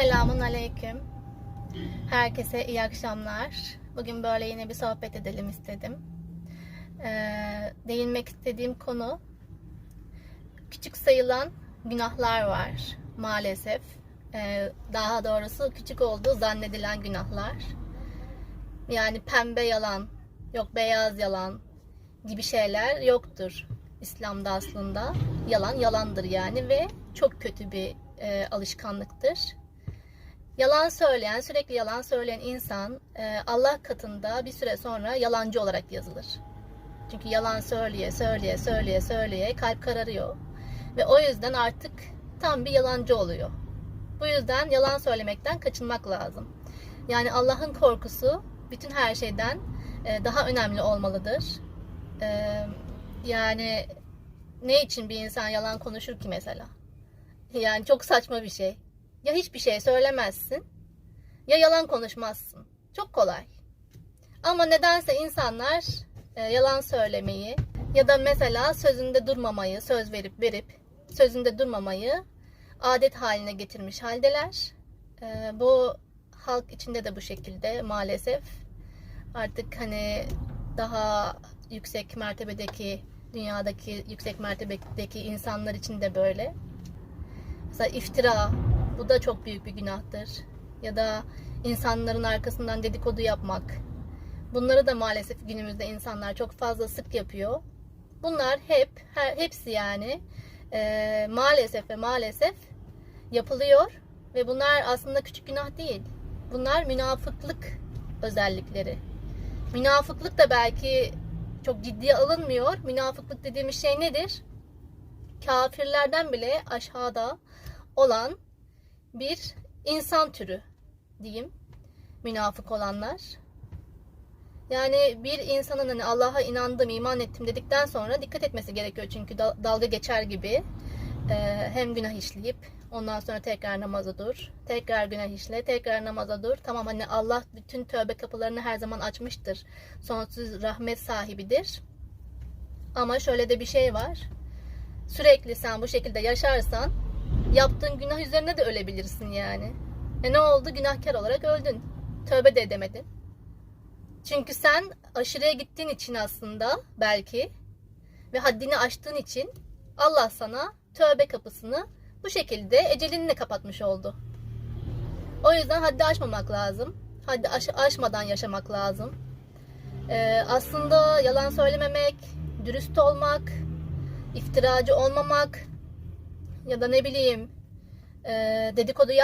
Selamun Aleyküm. Herkese iyi akşamlar. Bugün böyle yine bir sohbet edelim istedim. Ee, değinmek istediğim konu küçük sayılan günahlar var maalesef. Ee, daha doğrusu küçük olduğu zannedilen günahlar. Yani pembe yalan, yok beyaz yalan gibi şeyler yoktur İslam'da aslında. Yalan yalandır yani ve çok kötü bir e, alışkanlıktır. Yalan söyleyen, sürekli yalan söyleyen insan e, Allah katında bir süre sonra yalancı olarak yazılır. Çünkü yalan söyleye, söyleye, söyleye, söyleye kalp kararıyor. Ve o yüzden artık tam bir yalancı oluyor. Bu yüzden yalan söylemekten kaçınmak lazım. Yani Allah'ın korkusu bütün her şeyden e, daha önemli olmalıdır. E, yani ne için bir insan yalan konuşur ki mesela? Yani çok saçma bir şey. Ya hiçbir şey söylemezsin ya yalan konuşmazsın. Çok kolay. Ama nedense insanlar e, yalan söylemeyi ya da mesela sözünde durmamayı, söz verip verip sözünde durmamayı adet haline getirmiş haldeler. E, bu halk içinde de bu şekilde maalesef. Artık hani daha yüksek mertebedeki dünyadaki yüksek mertebedeki insanlar için de böyle. Mesela iftira bu da çok büyük bir günahtır. Ya da insanların arkasından dedikodu yapmak. Bunları da maalesef günümüzde insanlar çok fazla sık yapıyor. Bunlar hep, her, hepsi yani e, maalesef ve maalesef yapılıyor. Ve bunlar aslında küçük günah değil. Bunlar münafıklık özellikleri. Münafıklık da belki çok ciddiye alınmıyor. Münafıklık dediğimiz şey nedir? Kafirlerden bile aşağıda olan bir insan türü diyeyim. Münafık olanlar. Yani bir insanın hani Allah'a inandım, iman ettim dedikten sonra dikkat etmesi gerekiyor. Çünkü dalga geçer gibi hem günah işleyip ondan sonra tekrar namaza dur. Tekrar günah işle, tekrar namaza dur. Tamam hani Allah bütün tövbe kapılarını her zaman açmıştır. Sonsuz rahmet sahibidir. Ama şöyle de bir şey var. Sürekli sen bu şekilde yaşarsan yaptığın günah üzerine de ölebilirsin yani. E ne oldu? Günahkar olarak öldün. Tövbe de edemedin. Çünkü sen aşırıya gittiğin için aslında belki ve haddini aştığın için Allah sana tövbe kapısını bu şekilde ecelinle kapatmış oldu. O yüzden haddi aşmamak lazım. Haddi aş aşmadan yaşamak lazım. Ee, aslında yalan söylememek, dürüst olmak, iftiracı olmamak ya da ne bileyim dedikodu yap